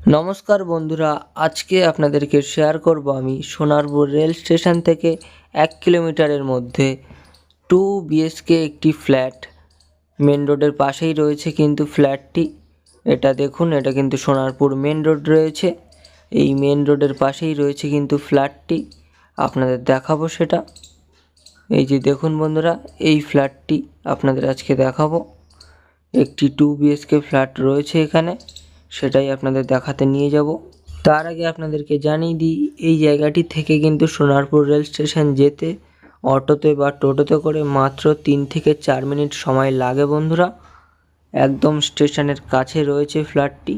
নমস্কার বন্ধুরা, আজকে আপনাদেরকে শেয়ার করব আমি সোনারপুর রেল স্টেশন থেকে এক কিলোমিটারের মধ্যে টু বিএসকে একটি ফ্ল্যাট মেন রোডের পাশেই রয়েছে কিন্তু ফ্ল্যাটটি এটা দেখুন, এটা কিন্তু সোনারপুর মেন রোড রয়েছে। এই মেন রোডের পাশেই রয়েছে কিন্তু ফ্ল্যাটটি আপনাদের দেখাবো সেটা। এই যে দেখুন বন্ধুরা, এই ফ্ল্যাটটি আপনাদের আজকে দেখাবো। একটি টু বিএসকে ফ্ল্যাট রয়েছে এখানে। সেটাই আপনাদের দেখাতে নিয়ে যাব। তার আগে আপনাদেরকে জানিয়ে দিই, এই জায়গাটি থেকে কিন্তু সোনারপুর রেল স্টেশন যেতে অটোতে বা টোটোতে করে মাত্র তিন থেকে চার মিনিট সময় লাগে বন্ধুরা। একদম স্টেশনের কাছে রয়েছে ফ্ল্যাটটি।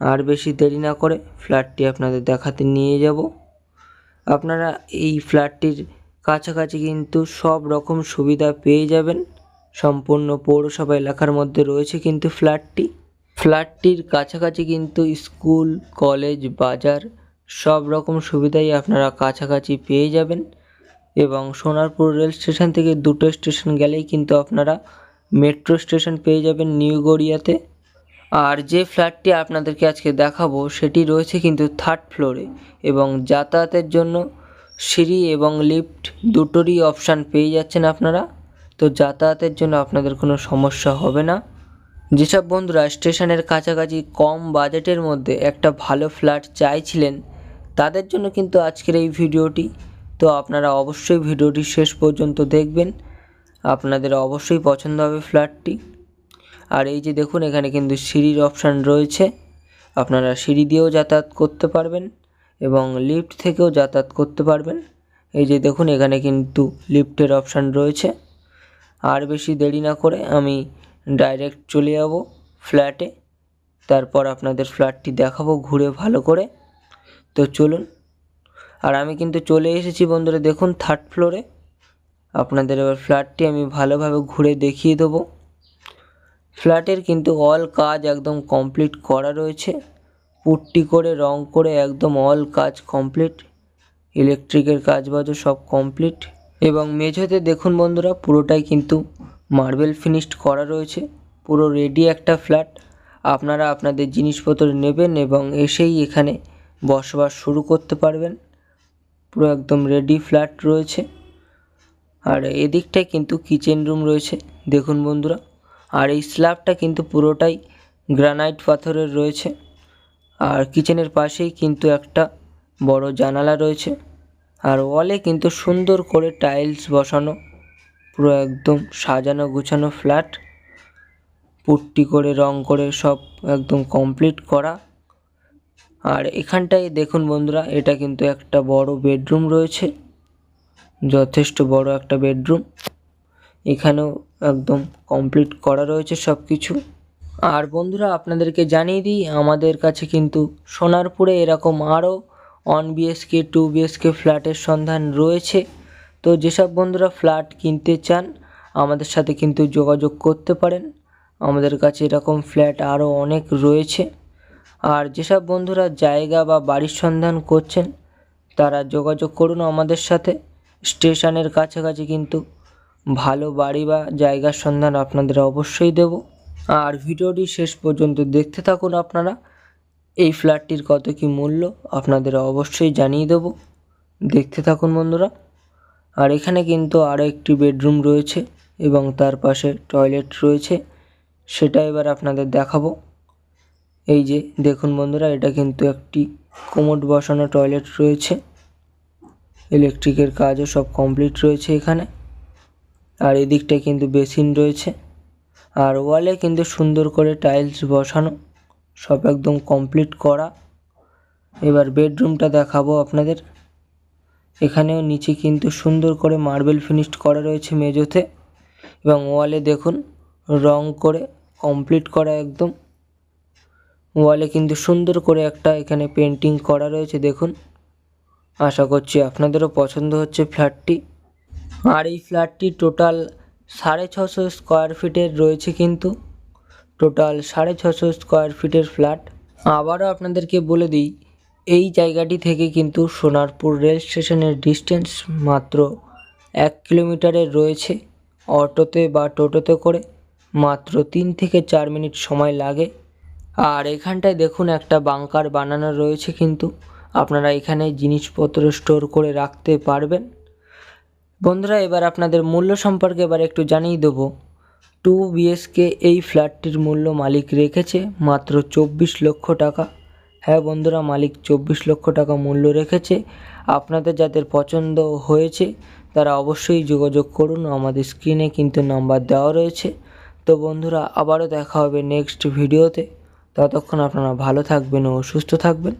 আর বেশি দেরি না করে ফ্ল্যাটটি আপনাদের দেখাতে নিয়ে যাব। আপনারা এই ফ্ল্যাটটির কাছাকাছি কিন্তু সব রকম সুবিধা পেয়ে যাবেন। সম্পূর্ণ পৌরসভা এলাকার মধ্যে রয়েছে কিন্তু ফ্ল্যাটটি। ফ্ল্যাটটির কাছাকাছি কিন্তু স্কুল, কলেজ, বাজার সব রকম সুবিধাই আপনারা কাছাকাছি পেয়ে যাবেন এবং সোনারপুর রেল স্টেশন থেকে দুটো স্টেশন গেলেই কিন্তু আপনারা মেট্রো স্টেশন পেয়ে যাবেন নিউ গড়িয়াতে। আর যে ফ্ল্যাটটি আপনাদেরকে আজকে দেখাবো, সেটি রয়েছে কিন্তু থার্ড ফ্লোরে এবং যাতায়াতের জন্য সিঁড়ি এবং লিফট দুটোরই অপশান পেয়ে যাচ্ছেন আপনারা। তো যাতায়াতের জন্য আপনাদের কোনো সমস্যা হবে না। যেসব বন্ধুরা স্টেশনের কাছাকাছি কম বাজেটের মধ্যে একটা ভালো ফ্ল্যাট চাইছিলেন, তাদের জন্য কিন্তু আজকের এই ভিডিওটি। তো আপনারা অবশ্যই ভিডিওটি শেষ পর্যন্ত দেখবেন। আপনাদের অবশ্যই পছন্দ হবে ফ্ল্যাটটি। আর এই যে দেখুন, এখানে কিন্তু সিঁড়ির অপশান রয়েছে। আপনারা সিঁড়ি দিয়েও যাতায়াত করতে পারবেন এবং লিফট থেকেও যাতায়াত করতে পারবেন। এই যে দেখুন, এখানে কিন্তু লিফটের অপশান রয়েছে। আর বেশি দেরি না করে আমি ডাইরেক্ট চলে যাব ফ্ল্যাটে তারপর আপনাদের ফ্ল্যাটটি দেখাবো ঘুরে ভালো করে। তো চলুন। আর আমি কিন্তু চলে এসেছি বন্ধুরা, দেখুন থার্ড ফ্লোরে আপনাদের এবার ফ্ল্যাটটি আমি ভালোভাবে ঘুরে দেখিয়ে দেবো। ফ্ল্যাটের কিন্তু অল কাজ একদম কমপ্লিট করা রয়েছে। পুট্টি করে, রং করে একদম অল কাজ কমপ্লিট ইলেকট্রিকের কাজ বাজও সব কমপ্লিট এবং মেঝেতে দেখুন বন্ধুরা, পুরোটাই কিন্তু মার্বেল ফিনিশড করা রয়েছে। পুরো রেডি একটা ফ্ল্যাট আপনারা আপনাদের জিনিসপত্র নেবেন এবং এসেই এখানে বসবাস শুরু করতে পারবেন। পুরো একদম রেডি ফ্ল্যাট রয়েছে। আর এদিকটায় কিন্তু কিচেন রুম রয়েছে। দেখুন বন্ধুরা, আর এই স্ল্যাবটা কিন্তু পুরোটাই গ্রানাইট পাথরের রয়েছে। আর কিচেনের পাশেই কিন্তু একটা বড় জানালা রয়েছে। আর ওয়ালে কিন্তু সুন্দর করে টাইলস বসানো। পুরো একদম সাজানো গুছানো ফ্ল্যাট। পুট্টি করে, রং করে সব একদম কমপ্লিট করা। আর এখানটায় দেখুন বন্ধুরা, এটা কিন্তু একটা বড় বেডরুম রয়েছে। যথেষ্ট বড় একটা বেডরুম এখানেও একদম কমপ্লিট করা রয়েছে সব কিছু আর বন্ধুরা, আপনাদেরকে জানিয়ে দিই, আমাদের কাছে কিন্তু সোনারপুরে এরকম আরও ওয়ান বিএসকে টু বিএসকে ফ্ল্যাটের সন্ধান রয়েছে। তো যেসব বন্ধুরা ফ্ল্যাট কিনতে চান, আমাদের সাথে কিন্তু যোগাযোগ করতে পারেন। আমাদের কাছে এরকম ফ্ল্যাট আরও অনেক রয়েছে। আর যেসব বন্ধুরা জায়গা বা বাড়ির সন্ধান করছেন, তারা যোগাযোগ করুন আমাদের সাথে। স্টেশনের কাছাকাছি কিন্তু ভালো বাড়ি বা জায়গার সন্ধান আপনাদের অবশ্যই দেব। আর ভিডিওটি শেষ পর্যন্ত দেখতে থাকুন আপনারা। এই ফ্ল্যাটটির কত কি মূল্য, আপনাদের অবশ্যই জানিয়ে দেব। দেখতে থাকুন বন্ধুরা। আর এখানে কিন্তু আরও একটি বেডরুম রয়েছে এবং তার পাশে টয়লেট রয়েছে। সেটা এবার আপনাদের দেখাবো। এই যে, দেখুন বন্ধুরা, এটা কিন্তু একটি কোমোড বসানো টয়লেট রয়েছে। ইলেকট্রিকের কাজও সব কমপ্লিট রয়েছে এখানে। আর এদিকটায় কিন্তু বেসিন রয়েছে। আর ওয়ালে কিন্তু সুন্দর করে টাইলস বসানো, সব একদম কমপ্লিট করা। এবার বেডরুমটা দেখাবো আপনাদের। এখানেও নিচে কিন্তু সুন্দর করে মার্বেল ফিনিশড করা রয়েছে মেজোতে। এবং ওয়ালে দেখুন, রং করে কমপ্লিট করা একদম। ওয়ালে কিন্তু সুন্দর করে একটা এখানে পেন্টিং করা রয়েছে, দেখুন। আশা করছি আপনাদেরও পছন্দ হচ্ছে ফ্ল্যাটটি আর এই ফ্ল্যাটটি টোটাল সাড়ে ছশো স্কোয়ার ফিটের রয়েছে কিন্তু। টোটাল সাড়ে ছশো স্কোয়ার ফিটের ফ্ল্যাট আবারও আপনাদেরকে বলে দিই এই জায়গাটি থেকে কিন্তু সোনারপুর রেল স্টেশনের ডিস্টেন্স মাত্র এক কিলোমিটারের রয়েছে। অটোতে বা টোটোতে করে মাত্র তিন থেকে চার মিনিট সময় লাগে। আর এখানটায় দেখুন একটা বাংকার বানানো রয়েছে কিন্তু আপনারা এখানে জিনিসপত্র স্টোর করে রাখতে পারবেন। বন্ধুরা, এবার আপনাদের মূল্য সম্পর্কে এবার একটু জানিয়ে দেবো। টু বিএসকে এই ফ্ল্যাটটির মূল্য মালিক রেখেছে মাত্র চব্বিশ লক্ষ টাকা। হ্যাঁ বন্ধুরা, মালিক চব্বিশ লক্ষ টাকা মূল্য রেখেছে। আপনাদের যাদের পছন্দ হয়েছে, তারা অবশ্যই যোগাযোগ করুন। আমাদের স্ক্রিনে কিন্তু নাম্বার দেওয়া রয়েছে। তো বন্ধুরা, আবারও দেখা হবে নেক্সট ভিডিওতে ততক্ষণ আপনারা ভালো থাকবেন ও সুস্থ থাকবেন।